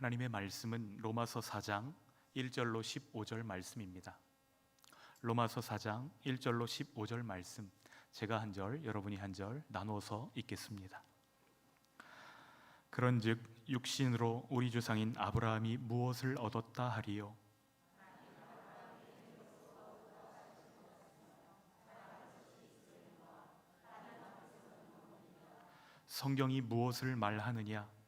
하나님의 말씀은 로마서 4장 1절로 15절 말씀입니다. 로마서 4장 1절로 15절 말씀 제가 한 절, 여러분이 한 절 나눠서 읽겠습니다. 그런즉 육신으로 우리 조상인 아브라함이 무엇을 얻었다 하리요 성경이 무엇을 말하느냐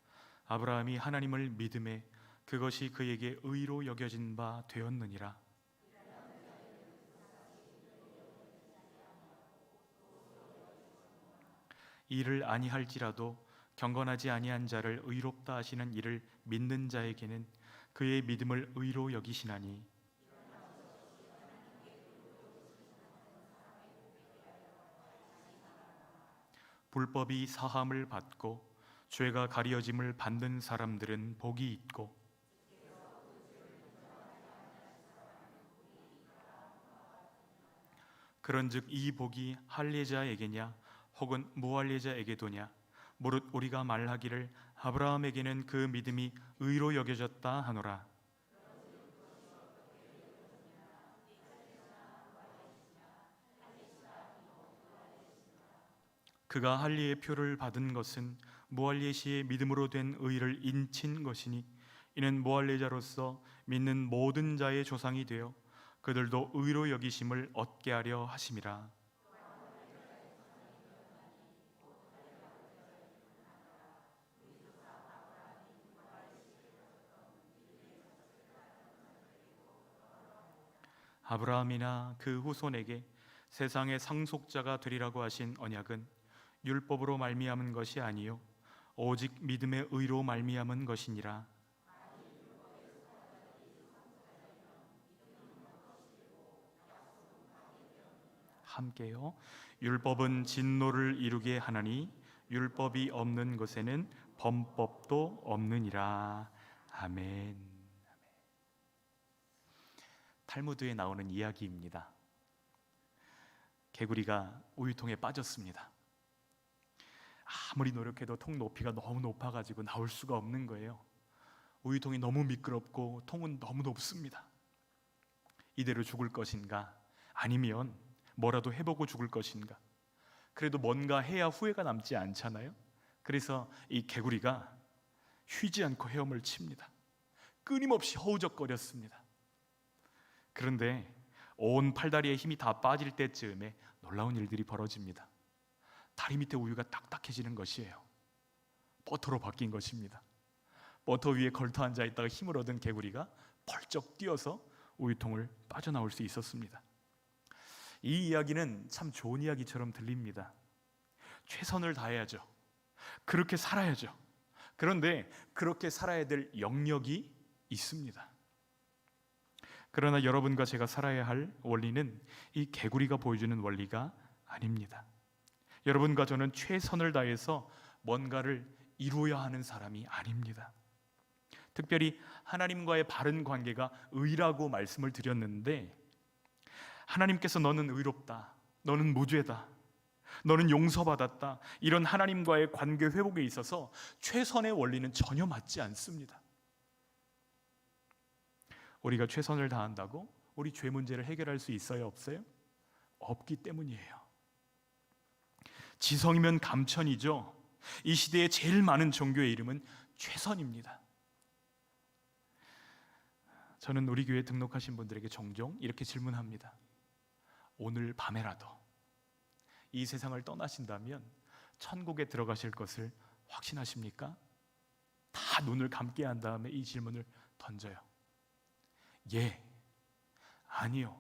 아브라함이 하나님을 믿음에 그것이 그에게 의로 여겨진 바 되었느니라. 이를 아니할지라도 경건하지 아니한 자를 의롭다 하시는 이를 믿는 자에게는 그의 믿음을 의로 여기시나니. 불법이 사함을 받고 죄가 가려짐을 받는 사람들은 복이 있고 그런즉 이 복이 할례자에게냐 혹은 무할례자에게도냐? 무릇 우리가 말하기를 아브라함에게는 그 믿음이 의로 여겨졌다 하노라. 그가 할례의 표를 받은 것은 무할례 시의 믿음으로 된 의를 인친 것이니 이는 무할례자로서 믿는 모든 자의 조상이 되어 그들도 의로 여기심을 얻게 하려 하심이라. 아브라함이나 그 후손에게 세상의 상속자가 되리라고 하신 언약은 율법으로 말미암은 것이 아니요 오직 믿음의 의로 말미암은 것이니라 함께요 율법은 진노를 이루게 하나니 율법이 없는 것에는 범법도 없느니라 아멘. 탈무드에 나오는 이야기입니다. 개구리가 우유통에 빠졌습니다. 아무리 노력해도 통 높이가 너무 높아가지고 나올 수가 없는 거예요. 우유통이 너무 미끄럽고 통은 너무 높습니다. 이대로 죽을 것인가? 아니면 뭐라도 해보고 죽을 것인가? 그래도 뭔가 해야 후회가 남지 않잖아요. 그래서 이 개구리가 쉬지 않고 헤엄을 칩니다. 끊임없이 허우적거렸습니다. 그런데 온 팔다리에 힘이 다 빠질 때쯤에 놀라운 일들이 벌어집니다. 다리 밑에 우유가 딱딱해지는 것이에요. 버터로 바뀐 것입니다. 버터 위에 걸터 앉아 있다가 힘을 얻은 개구리가 벌쩍 뛰어서 우유통을 빠져나올 수 있었습니다. 이 이야기는 참 좋은 이야기처럼 들립니다. 최선을 다해야죠. 그렇게 살아야죠. 그런데 그렇게 살아야 될 영역이 있습니다. 그러나 여러분과 제가 살아야 할 원리는 이 개구리가 보여주는 원리가 아닙니다. 여러분과 저는 최선을 다해서 뭔가를 이루어야 하는 사람이 아닙니다. 특별히 하나님과의 바른 관계가 의라고 말씀을 드렸는데 하나님께서 너는 의롭다. 너는 무죄다. 너는 용서받았다. 이런 하나님과의 관계 회복에 있어서 최선의 원리는 전혀 맞지 않습니다. 우리가 최선을 다한다고 우리 죄 문제를 해결할 수 있어요, 없어요? 없기 때문이에요. 지성이면 감천이죠. 이 시대에 제일 많은 종교의 이름은 최선입니다. 저는 우리 교회 등록하신 분들에게 종종 이렇게 질문합니다. 오늘 밤에라도 이 세상을 떠나신다면 천국에 들어가실 것을 확신하십니까? 다 눈을 감게 한 다음에 이 질문을 던져요. 예, 아니요,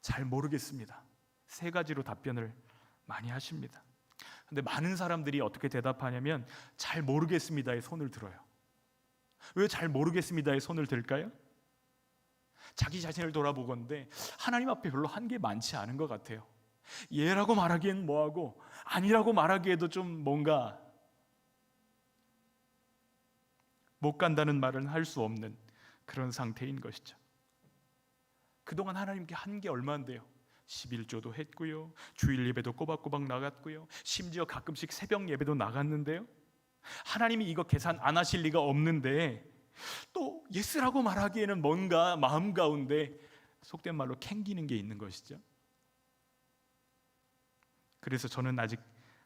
잘 모르겠습니다. 세 가지로 답변을 많이 하십니다. 근데 많은 사람들이 어떻게 대답하냐면 잘 모르겠습니다의 손을 들어요. 왜 잘 모르겠습니다의 손을 들까요? 자기 자신을 돌아보건데 하나님 앞에 별로 한 게 많지 않은 것 같아요. 예라고 말하기엔 뭐하고 아니라고 말하기에도 좀 뭔가 못 간다는 말은 할 수 없는 그런 상태인 것이죠. 그동안 하나님께 한 게 얼마인데요? 11조도 했고요. 주일 예배도 꼬박꼬박 나갔고요. 심지어 가끔씩 새벽 예배도 나갔는데요. 하나님이 이거 계산 안 하실 리가 없는데 예스라고 말하기에는 뭔가 마음 가운데 속된 말로 캥기는 게 있는 것이죠. 그래서 저는 아직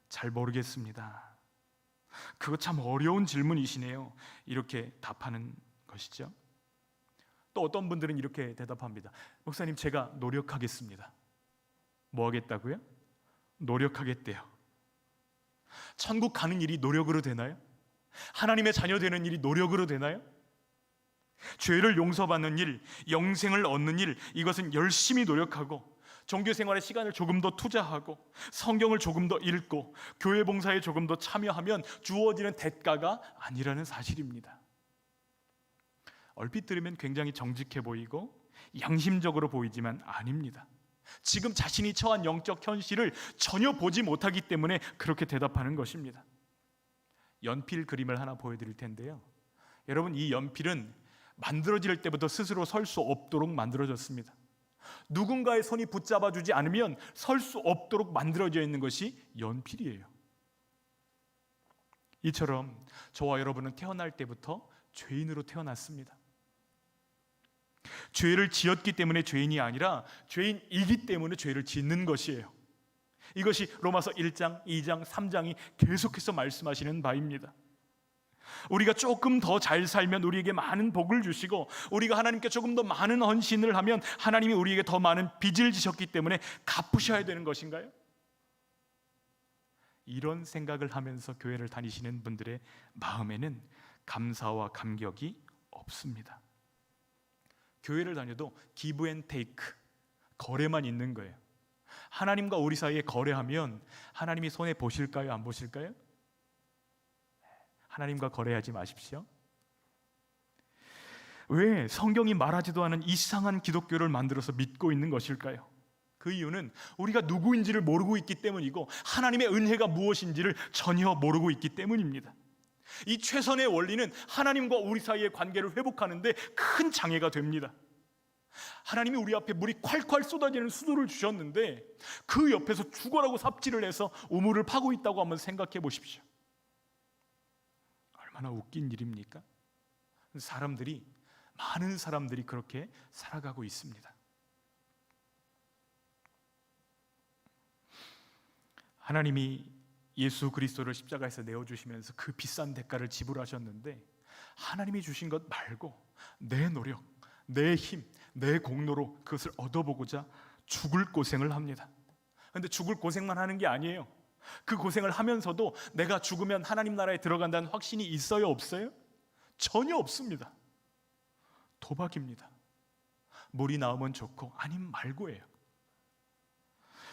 잘 모르겠습니다. 그거 참 어려운 질문이시네요. 이렇게 답하는 것이죠. 또 어떤 분들은 이렇게 대답합니다. 목사님 제가 노력하겠습니다. 뭐 하겠다고요? 노력하겠대요. 천국 가는 일이 노력으로 되나요? 하나님의 자녀 되는 일이 노력으로 되나요? 죄를 용서받는 일, 영생을 얻는 일, 이것은 열심히 노력하고 종교 생활에 시간을 조금 더 투자하고 성경을 조금 더 읽고 교회 봉사에 조금 더 참여하면 주어지는 대가가 아니라는 사실입니다. 얼핏 들으면 굉장히 정직해 보이고 양심적으로 보이지만 아닙니다. 지금 자신이 처한 영적 현실을 전혀 보지 못하기 때문에 그렇게 대답하는 것입니다. 연필 그림을 하나 보여드릴 텐데요. 여러분 이 연필은 만들어질 때부터 스스로 설 수 없도록 만들어졌습니다. 누군가의 손이 붙잡아 주지 않으면 설 수 없도록 만들어져 있는 것이 연필이에요. 이처럼 저와 여러분은 태어날 때부터 죄인으로 태어났습니다. 죄를 지었기 때문에 죄인이 아니라 죄인이기 때문에 죄를 짓는 것이에요. 이것이 로마서 1장, 2장, 3장이 계속해서 말씀하시는 바입니다. 우리가 조금 더 잘 살면 우리에게 많은 복을 주시고 우리가 하나님께 조금 더 많은 헌신을 하면 하나님이 우리에게 더 많은 빚을 지셨기 때문에 갚으셔야 되는 것인가요? 이런 생각을 하면서 교회를 다니시는 분들의 마음에는 감사와 감격이 없습니다. 교회를 다녀도 기브 앤 테이크 거래만 있는 거예요. 하나님과 우리 사이에 거래하면 하나님이 손해 보실까요? 안 보실까요? 하나님과 거래하지 마십시오. 왜 성경이 말하지도 않은 이상한 기독교를 만들어서 믿고 있는 것일까요? 그 이유는 우리가 누구인지를 모르고 있기 때문이고 하나님의 은혜가 무엇인지를 전혀 모르고 있기 때문입니다. 이 최선의 원리는 하나님과 우리 사이의 관계를 회복하는데 큰 장애가 됩니다. 하나님이 우리 앞에 물이 콸콸 쏟아지는 수도를 주셨는데 그 옆에서 죽어라고 삽질을 해서 우물을 파고 있다고 한번 생각해 보십시오. 얼마나 웃긴 일입니까? 사람들이 많은 사람들이 그렇게 살아가고 있습니다. 하나님이 예수 그리스도를 십자가에서 내어 주시면서 그 비싼 대가를 지불하셨는데 하나님이 주신 것 말고 내 노력, 내 힘, 내 공로로 그것을 얻어보고자 죽을 고생을 합니다. 근데 죽을 고생만 하는 게 아니에요. 그 고생을 하면서도 내가 죽으면 하나님 나라에 들어간다는 확신이 있어요, 없어요? 전혀 없습니다. 도박입니다. 물이 나오면 좋고 아님 말고예요.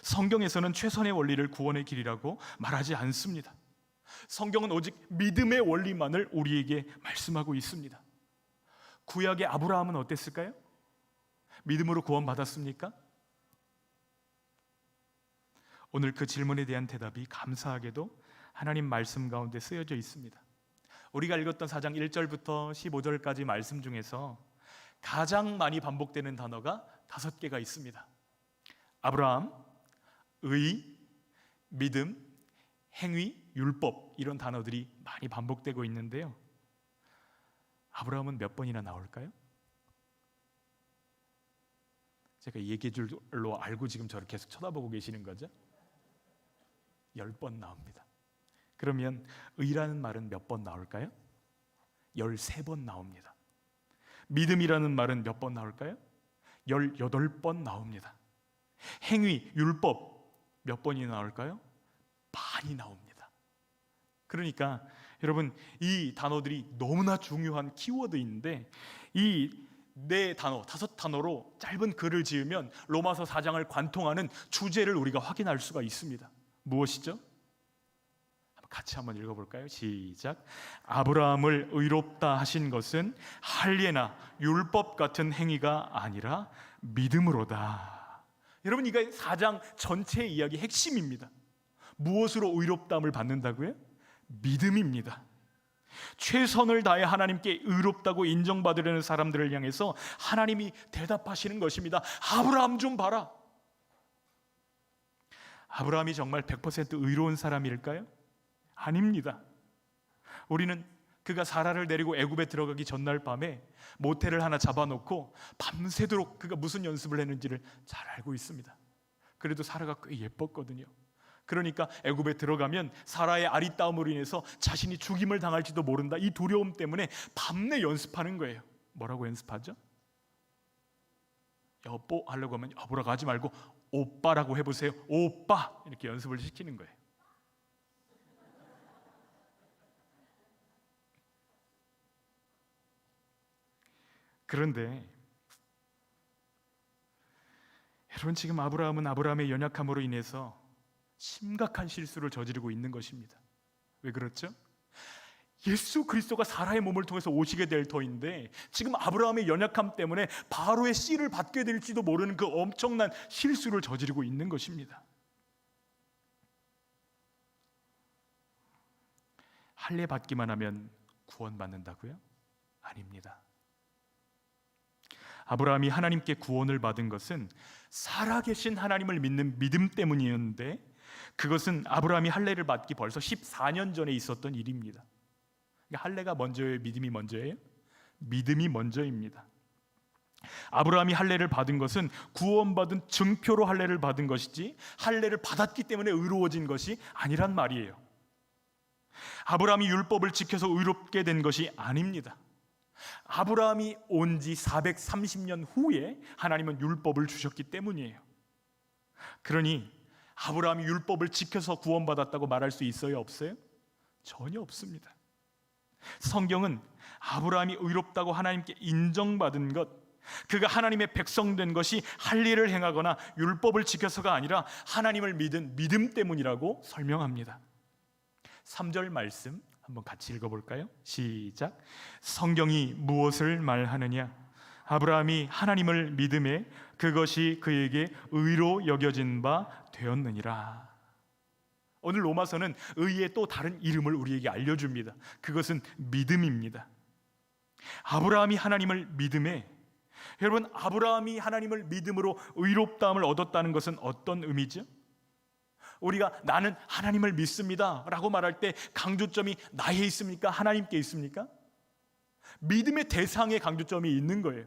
성경에서는 최선의 원리를 구원의 길이라고 말하지 않습니다. 성경은 오직 믿음의 원리만을 우리에게 말씀하고 있습니다. 구약의 아브라함은 어땠을까요? 믿음으로 구원받았습니까? 오늘 그 질문에 대한 대답이 감사하게도 하나님 말씀 가운데 쓰여져 있습니다. 우리가 읽었던 4장 1절부터 15절까지 말씀 중에서 가장 많이 반복되는 단어가 다섯 개가 있습니다. 아브라함, 의, 믿음, 행위, 율법 이런 단어들이 많이 반복되고 있는데요. 아브라함은 몇 번이나 나올까요? 제가 얘기해 줄로 알고 지금 저를 계속 쳐다보고 계시는 거죠? 열 번 나옵니다. 그러면 의라는 말은 몇 번 나올까요? 열세 번 나옵니다. 믿음이라는 말은 몇 번 나올까요? 열여덟 번 나옵니다. 행위, 율법 몇 번이 나올까요? 많이 나옵니다. 그러니까 여러분 이 단어들이 너무나 중요한 키워드인데 이 네 단어, 다섯 단어로 짧은 글을 지으면 로마서 4장을 관통하는 주제를 우리가 확인할 수가 있습니다. 무엇이죠? 같이 한번 읽어볼까요? 시작. 아브라함을 의롭다 하신 것은 할례나 율법 같은 행위가 아니라 믿음으로다. 여러분 이거 4장 전체 이야기 핵심입니다. 무엇으로 의롭다함을 받는다고요? 믿음입니다. 최선을 다해 하나님께 의롭다고 인정받으려는 사람들을 향해서 하나님이 대답하시는 것입니다. 아브라함 좀 봐라. 아브라함이 정말 100% 의로운 사람일까요? 아닙니다. 우리는 그가 사라를 데리고 애굽에 들어가기 전날 밤에 모텔을 하나 잡아놓고 밤새도록 그가 무슨 연습을 했는지를 잘 알고 있습니다. 그래도 사라가 꽤 예뻤거든요. 그러니까 애굽에 들어가면 사라의 아리따움으로 인해서 자신이 죽임을 당할지도 모른다. 이 두려움 때문에 밤내 연습하는 거예요. 뭐라고 연습하죠? 여보 하려고 하면 여보라고 하지 말고 오빠라고 해보세요. 오빠 이렇게 연습을 시키는 거예요. 그런데 여러분 지금 아브라함은 아브라함의 연약함으로 인해서 심각한 실수를 저지르고 있는 것입니다. 왜 그렇죠? 예수 그리스도가 사라의 몸을 통해서 오시게 될 터인데 지금 아브라함의 연약함 때문에 바로의 씨를 받게 될지도 모르는 그 엄청난 실수를 저지르고 있는 것입니다. 할례 받기만 하면 구원받는다고요? 아닙니다. 아브라함이 하나님께 구원을 받은 것은 살아계신 하나님을 믿는 믿음 때문이었는데 그것은 아브라함이 할례를 받기 벌써 14년 전에 있었던 일입니다. 그러니까 할례가 먼저예요, 믿음이 먼저예요? 믿음이 먼저입니다. 아브라함이 할례를 받은 것은 구원받은 증표로 할례를 받은 것이지 할례를 받았기 때문에 의로워진 것이 아니란 말이에요. 아브라함이 율법을 지켜서 의롭게 된 것이 아닙니다. 아브라함이 온 지 430년 후에 하나님은 율법을 주셨기 때문이에요. 그러니 아브라함이 율법을 지켜서 구원받았다고 말할 수 있어요, 없어요? 전혀 없습니다. 성경은 아브라함이 의롭다고 하나님께 인정받은 것, 그가 하나님의 백성된 것이 할 일을 행하거나 율법을 지켜서가 아니라 하나님을 믿은 믿음 때문이라고 설명합니다. 3절 말씀 한번 같이 읽어볼까요? 시작. 성경이 무엇을 말하느냐? 아브라함이 하나님을 믿음에 그것이 그에게 의로 여겨진 바 되었느니라. 오늘 로마서는 의의 또 다른 이름을 우리에게 알려줍니다. 그것은 믿음입니다. 아브라함이 하나님을 믿음에 여러분 아브라함이 하나님을 믿음으로 의롭다함을 얻었다는 것은 어떤 의미죠? 우리가 나는 하나님을 믿습니다 라고 말할 때 강조점이 나에 있습니까? 하나님께 있습니까? 믿음의 대상에 강조점이 있는 거예요.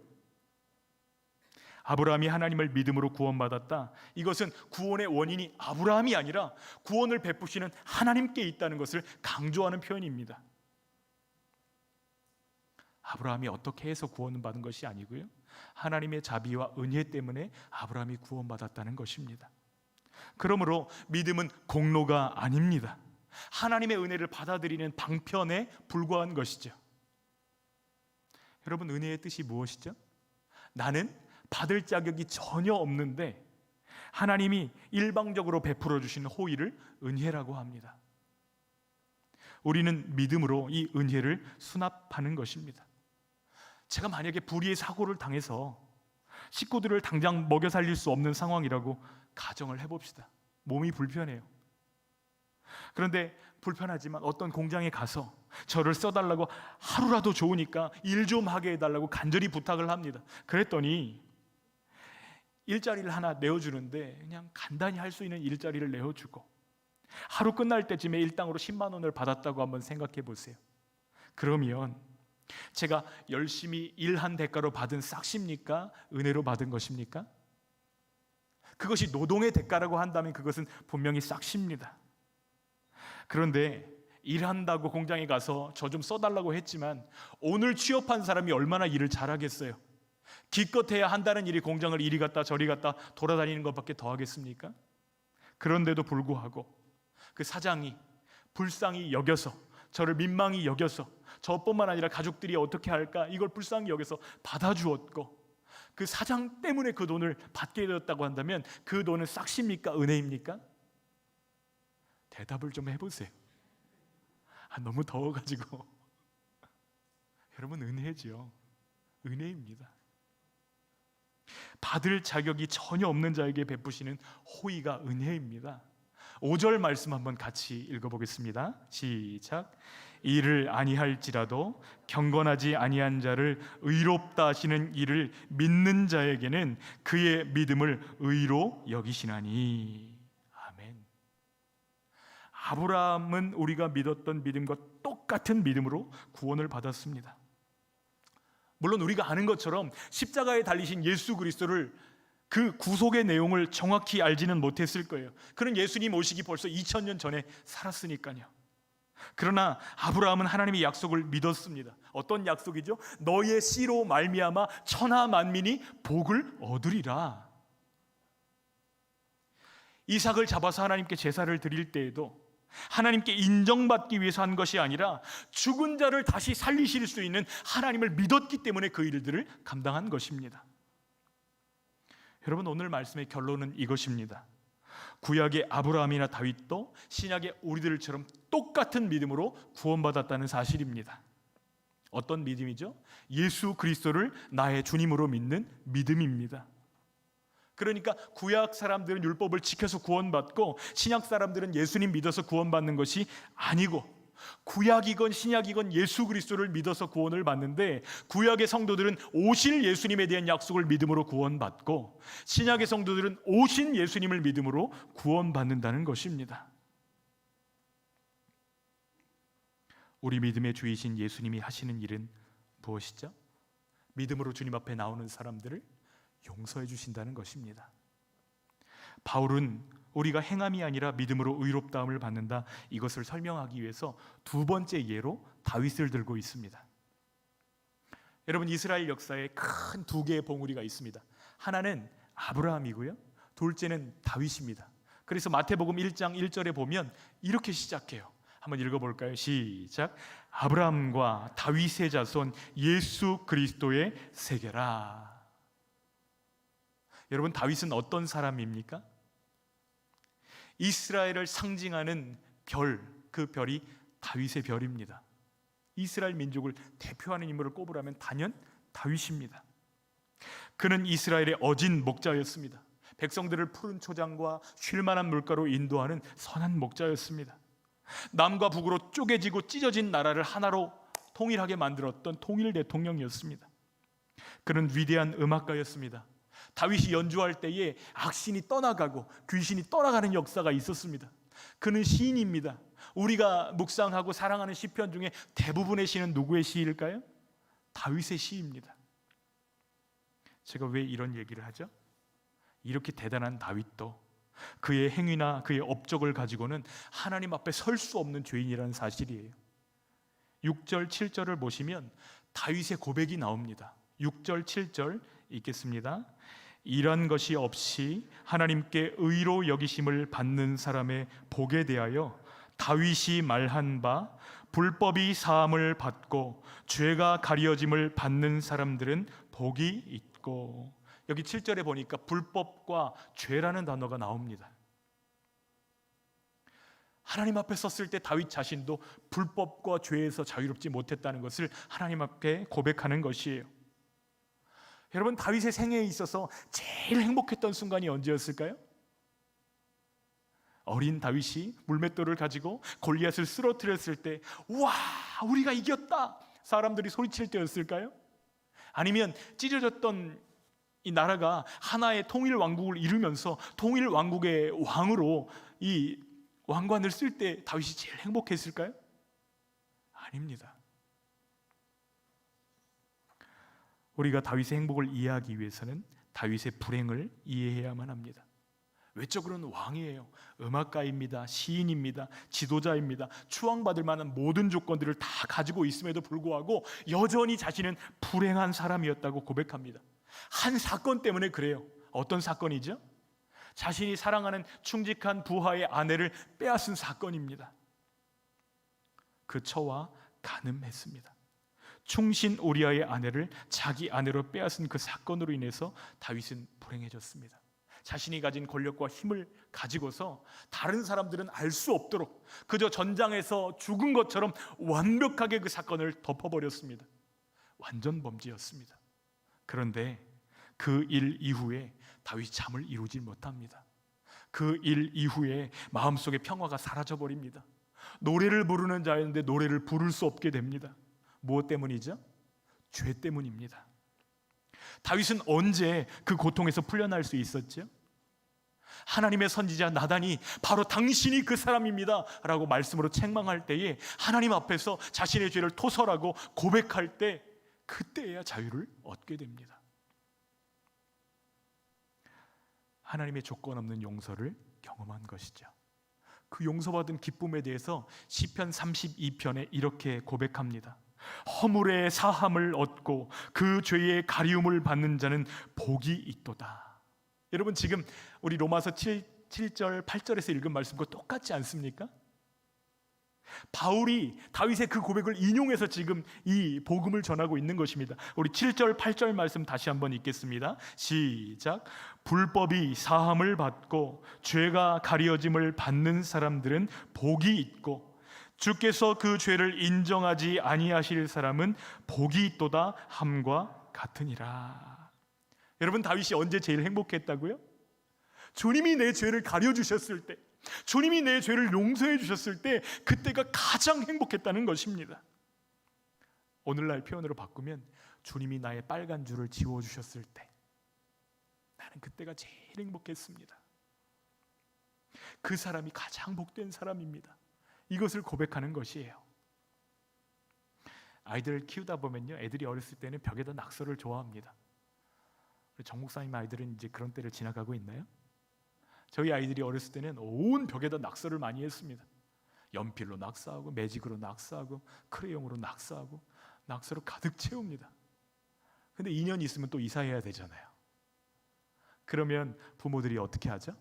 아브라함이 하나님을 믿음으로 구원받았다. 이것은 구원의 원인이 아브라함이 아니라 구원을 베푸시는 하나님께 있다는 것을 강조하는 표현입니다. 아브라함이 어떻게 해서 구원을 받은 것이 아니고요. 하나님의 자비와 은혜 때문에 아브라함이 구원받았다는 것입니다. 그러므로 믿음은 공로가 아닙니다. 하나님의 은혜를 받아들이는 방편에 불과한 것이죠. 여러분 은혜의 뜻이 무엇이죠? 나는 받을 자격이 전혀 없는데 하나님이 일방적으로 베풀어 주시는 호의를 은혜라고 합니다. 우리는 믿음으로 이 은혜를 수납하는 것입니다. 제가 만약에 불의의 사고를 당해서 식구들을 당장 먹여 살릴 수 없는 상황이라고 가정을 해봅시다. 몸이 불편해요. 그런데 불편하지만 어떤 공장에 가서 저를 써달라고 하루라도 좋으니까 일 좀 하게 해달라고 간절히 부탁을 합니다. 그랬더니 일자리를 하나 내어주는데 그냥 간단히 할 수 있는 일자리를 내어주고 하루 끝날 때쯤에 일당으로 10만 원을 받았다고 한번 생각해 보세요. 그러면 제가 열심히 일한 대가로 받은 싹십니까? 은혜로 받은 것입니까? 그것이 노동의 대가라고 한다면 그것은 분명히 싹십니다. 그런데 일한다고 공장에 가서 저 좀 써달라고 했지만 오늘 취업한 사람이 얼마나 일을 잘하겠어요? 기껏해야 한다는 일이 공장을 이리 갔다 저리 갔다 돌아다니는 것밖에 더 하겠습니까? 그런데도 불구하고 그 사장이 불쌍히 여겨서 저를 민망히 여겨서 저뿐만 아니라 가족들이 어떻게 할까 이걸 불쌍히 여겨서 받아주었고 그 사장 때문에 그 돈을 받게 되었다고 한다면 그 돈은 싹십니까 은혜입니까? 대답을 좀 해보세요. 아, 너무 더워가지고 여러분 은혜죠. 은혜입니다. 받을 자격이 전혀 없는 자에게 베푸시는 호의가 은혜입니다. 5절 말씀 한번 같이 읽어보겠습니다. 시작. 이를 아니할지라도 경건하지 아니한 자를 의롭다 하시는 이를 믿는 자에게는 그의 믿음을 의로 여기시나니. 아멘. 아브라함은 우리가 믿었던 믿음과 똑 똑같은 믿음으로 구원을 받았습니다. 물론 우리가 아는 것처럼 십자가에 달리신 예수 그리스도를 그 구속의 내용을 정확히 알지는 못했을 거예요. 그런 예수님 오시기 벌써 2000년 전에 살았으니까요. 그러나 아브라함은 하나님의 약속을 믿었습니다. 어떤 약속이죠? 너의 씨로 말미암아 천하 만민이 복을 얻으리라. 이삭을 잡아서 하나님께 제사를 드릴 때에도 하나님께 인정받기 위해서 한 것이 아니라 죽은 자를 다시 살리실 수 있는 하나님을 믿었기 때문에 그 일들을 감당한 것입니다. 여러분 오늘 말씀의 결론은 이것입니다. 구약의 아브라함이나 다윗도 신약의 우리들처럼 똑같은 믿음으로 구원받았다는 사실입니다. 어떤 믿음이죠? 예수 그리스도를 나의 주님으로 믿는 믿음입니다. 그러니까 구약 사람들은 율법을 지켜서 구원받고 신약 사람들은 예수님 믿어서 구원받는 것이 아니고 구약이건 신약이건 예수 그리스도를 믿어서 구원을 받는데 구약의 성도들은 오실 예수님에 대한 약속을 믿음으로 구원받고 신약의 성도들은 오신 예수님을 믿음으로 구원받는다는 것입니다. 우리 믿음의 주이신 예수님이 하시는 일은 무엇이죠? 믿음으로 주님 앞에 나오는 사람들을 용서해 주신다는 것입니다. 바울은 우리가 행함이 아니라 믿음으로 의롭다함을 받는다 이것을 설명하기 위해서 두 번째 예로 다윗을 들고 있습니다. 여러분 이스라엘 역사에 큰 두 개의 봉우리가 있습니다. 하나는 아브라함이고요. 둘째는 다윗입니다. 그래서 마태복음 1장 1절에 보면 이렇게 시작해요. 한번 읽어 볼까요? 시작. 아브라함과 다윗의 자손 예수 그리스도의 세계라. 여러분 다윗은 어떤 사람입니까? 이스라엘을 상징하는 별, 그 별이 다윗의 별입니다. 이스라엘 민족을 대표하는 인물을 꼽으라면 단연 다윗입니다. 그는 이스라엘의 어진 목자였습니다. 백성들을 푸른 초장과 쉴만한 물가로 인도하는 선한 목자였습니다. 남과 북으로 쪼개지고 찢어진 나라를 하나로 통일하게 만들었던 통일 대통령이었습니다. 그는 위대한 음악가였습니다. 다윗이 연주할 때에 악신이 떠나가고 귀신이 떠나가는 역사가 있었습니다. 그는 시인입니다. 우리가 묵상하고 사랑하는 시편 중에 대부분의 시는 누구의 시일까요? 다윗의 시입니다. 제가 왜 이런 얘기를 하죠? 이렇게 대단한 다윗도 그의 행위나 그의 업적을 가지고는 하나님 앞에 설 수 없는 죄인이라는 사실이에요. 6절, 7절을 보시면 다윗의 고백이 나옵니다. 6절, 7절 읽겠습니다. 이런 것이 없이 하나님께 의로 여기심을 받는 사람의 복에 대하여 다윗이 말한 바 불법이 사함을 받고 죄가 가려짐을 받는 사람들은 복이 있고 여기 7절에 보니까 불법과 죄라는 단어가 나옵니다. 하나님 앞에 섰을 때 다윗 자신도 불법과 죄에서 자유롭지 못했다는 것을 하나님 앞에 고백하는 것이에요. 여러분 다윗의 생애에 있어서 제일 행복했던 순간이 언제였을까요? 어린 다윗이 물맷돌을 가지고 골리앗을 쓰러뜨렸을 때, 와, 우리가 이겼다! 사람들이 소리칠 때였을까요? 아니면 찢어졌던 이 나라가 하나의 통일 왕국을 이루면서 통일 왕국의 왕으로 이 왕관을 쓸 때 다윗이 제일 행복했을까요? 아닙니다. 우리가 다윗의 행복을 이해하기 위해서는 다윗의 불행을 이해해야만 합니다. 외적으로는 왕이에요. 음악가입니다. 시인입니다. 지도자입니다. 추앙받을 만한 모든 조건들을 다 가지고 있음에도 불구하고 여전히 자신은 불행한 사람이었다고 고백합니다. 한 사건 때문에 그래요. 어떤 사건이죠? 자신이 사랑하는 충직한 부하의 아내를 빼앗은 사건입니다. 그 처와 가늠했습니다. 충신 우리아의 아내를 자기 아내로 빼앗은 그 사건으로 인해서 다윗은 불행해졌습니다. 자신이 가진 권력과 힘을 가지고서 다른 사람들은 알 수 없도록 그저 전장에서 죽은 것처럼 완벽하게 그 사건을 덮어버렸습니다. 완전 범죄였습니다. 그런데 그 일 이후에 다윗 잠을 이루지 못합니다. 그 일 이후에 마음속의 평화가 사라져 버립니다. 노래를 부르는 자였는데 노래를 부를 수 없게 됩니다. 무엇 때문이죠? 죄 때문입니다. 다윗은 언제 그 고통에서 풀려날 수 있었죠? 하나님의 선지자 나단이 바로 당신이 그 사람입니다 라고 말씀으로 책망할 때에 하나님 앞에서 자신의 죄를 토설하고 고백할 때 그때야 자유를 얻게 됩니다. 하나님의 조건 없는 용서를 경험한 것이죠. 그 용서받은 기쁨에 대해서 시편 32편에 이렇게 고백합니다. 허물의 사함을 얻고 그 죄의 가리움을 받는 자는 복이 있도다. 여러분 지금 우리 로마서 7, 7절 8절에서 읽은 말씀과 똑같지 않습니까? 바울이 다윗의 그 고백을 인용해서 지금 이 복음을 전하고 있는 것입니다. 우리 7절 8절 말씀 다시 한번 읽겠습니다. 시작. 불법이 사함을 받고 죄가 가려짐을 받는 사람들은 복이 있고 주께서 그 죄를 인정하지 아니하실 사람은 복이 있도다 함과 같으니라. 여러분 다윗이 언제 제일 행복했다고요? 주님이 내 죄를 가려 주셨을 때 주님이 내 죄를 용서해 주셨을 때 그때가 가장 행복했다는 것입니다. 오늘날 표현으로 바꾸면 주님이 나의 빨간 줄을 지워 주셨을 때 나는 그때가 제일 행복했습니다. 그 사람이 가장 복된 사람입니다. 이것을 고백하는 것이에요. 아이들을 키우다 보면요, 애들이 어렸을 때는 벽에다 낙서를 좋아합니다. 정 목사님 아이들은 이제 그런 때를 지나가고 있나요? 저희 아이들이 어렸을 때는 온 벽에다 낙서를 많이 했습니다. 연필로 낙서하고 매직으로 낙서하고 크레용으로 낙서하고 낙서로 가득 채웁니다. 근데 2년 있으면 또 이사해야 되잖아요. 그러면 부모들이 어떻게 하죠?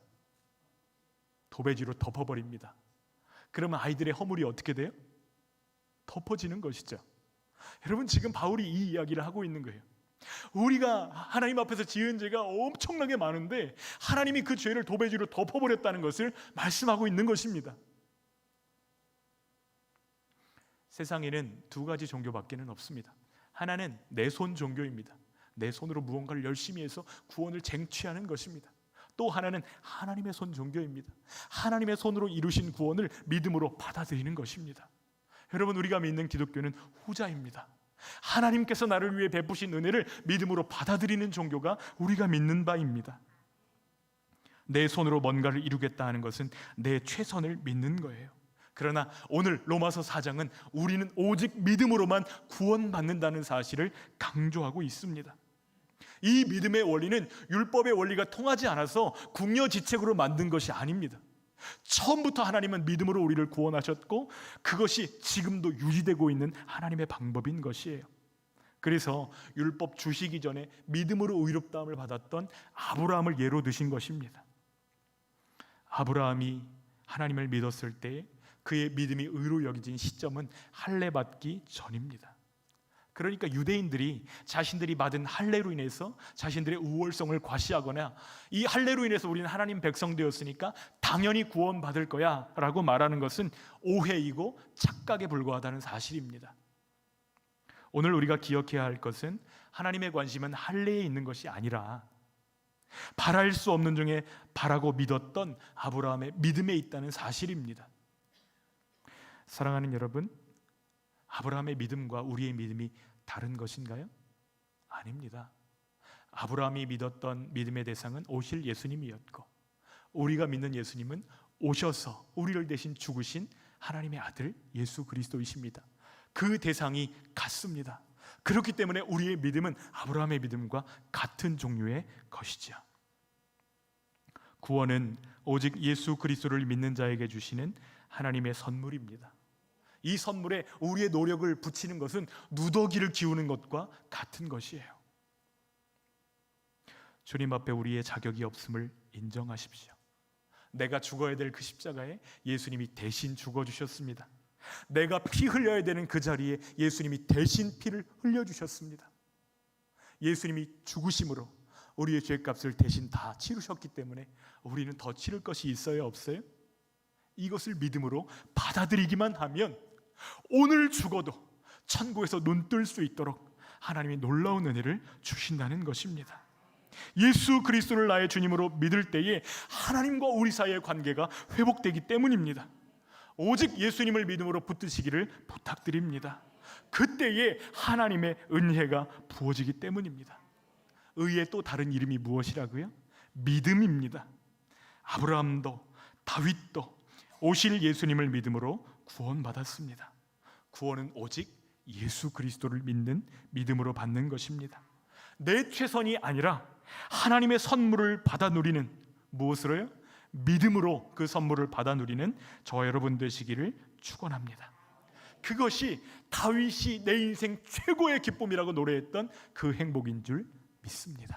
도배지로 덮어버립니다. 그러면 아이들의 허물이 어떻게 돼요? 덮어지는 것이죠. 여러분 지금 바울이 이 이야기를 하고 있는 거예요. 우리가 하나님 앞에서 지은 죄가 엄청나게 많은데 하나님이 그 죄를 도배지로 덮어버렸다는 것을 말씀하고 있는 것입니다. 세상에는 두 가지 종교밖에는 없습니다. 하나는 내 손 종교입니다. 내 손으로 무언가를 열심히 해서 구원을 쟁취하는 것입니다. 또 하나는 하나님의 손 종교입니다. 하나님의 손으로 이루신 구원을 믿음으로 받아들이는 것입니다. 여러분 우리가 믿는 기독교는 후자입니다. 하나님께서 나를 위해 베푸신 은혜를 믿음으로 받아들이는 종교가 우리가 믿는 바입니다. 내 손으로 뭔가를 이루겠다 하는 것은 내 최선을 믿는 거예요. 그러나 오늘 로마서 4장은 우리는 오직 믿음으로만 구원받는다는 사실을 강조하고 있습니다. 이 믿음의 원리는 율법의 원리가 통하지 않아서 궁여지책으로 만든 것이 아닙니다. 처음부터 하나님은 믿음으로 우리를 구원하셨고 그것이 지금도 유지되고 있는 하나님의 방법인 것이에요. 그래서 율법 주시기 전에 믿음으로 의롭다함을 받았던 아브라함을 예로 드신 것입니다. 아브라함이 하나님을 믿었을 때 그의 믿음이 의로 여겨진 시점은 할례 받기 전입니다. 그러니까 유대인들이 자신들이 받은 할례로 인해서 자신들의 우월성을 과시하거나 이 할례로 인해서 우리는 하나님 백성 되었으니까 당연히 구원받을 거야라고 말하는 것은 오해이고 착각에 불과하다는 사실입니다. 오늘 우리가 기억해야 할 것은 하나님의 관심은 할례에 있는 것이 아니라 바랄 수 없는 중에 바라고 믿었던 아브라함의 믿음에 있다는 사실입니다. 사랑하는 여러분, 아브라함의 믿음과 우리의 믿음이 다른 것인가요? 아닙니다. 아브라함이 믿었던 믿음의 대상은 오실 예수님이었고 우리가 믿는 예수님은 오셔서 우리를 대신 죽으신 하나님의 아들 예수 그리스도이십니다. 그 대상이 같습니다. 그렇기 때문에 우리의 믿음은 아브라함의 믿음과 같은 종류의 것이죠. 구원은 오직 예수 그리스도를 믿는 자에게 주시는 하나님의 선물입니다. 이 선물에 우리의 노력을 붙이는 것은 누더기를 기우는 것과 같은 것이에요. 주님 앞에 우리의 자격이 없음을 인정하십시오. 내가 죽어야 될 그 십자가에 예수님이 대신 죽어 주셨습니다. 내가 피 흘려야 되는 그 자리에 예수님이 대신 피를 흘려 주셨습니다. 예수님이 죽으심으로 우리의 죄값을 대신 다 치르셨기 때문에 우리는 더 치를 것이 있어요, 없어요? 이것을 믿음으로 받아들이기만 하면 오늘 죽어도 천국에서 눈 뜰 수 있도록 하나님이 놀라운 은혜를 주신다는 것입니다. 예수 그리스도를 나의 주님으로 믿을 때에 하나님과 우리 사이의 관계가 회복되기 때문입니다. 오직 예수님을 믿음으로 붙드시기를 부탁드립니다. 그때에 하나님의 은혜가 부어지기 때문입니다. 의의 또 다른 이름이 무엇이라고요? 믿음입니다. 아브라함도 다윗도 오실 예수님을 믿음으로 구원받았습니다. 구원은 오직 예수 그리스도를 믿는 믿음으로 받는 것입니다. 내 최선이 아니라 하나님의 선물을 받아 누리는 무엇으로요? 믿음으로 그 선물을 받아 누리는 저 여러분 되시기를 축원합니다. 그것이 다윗이 내 인생 최고의 기쁨이라고 노래했던 그 행복인 줄 믿습니다.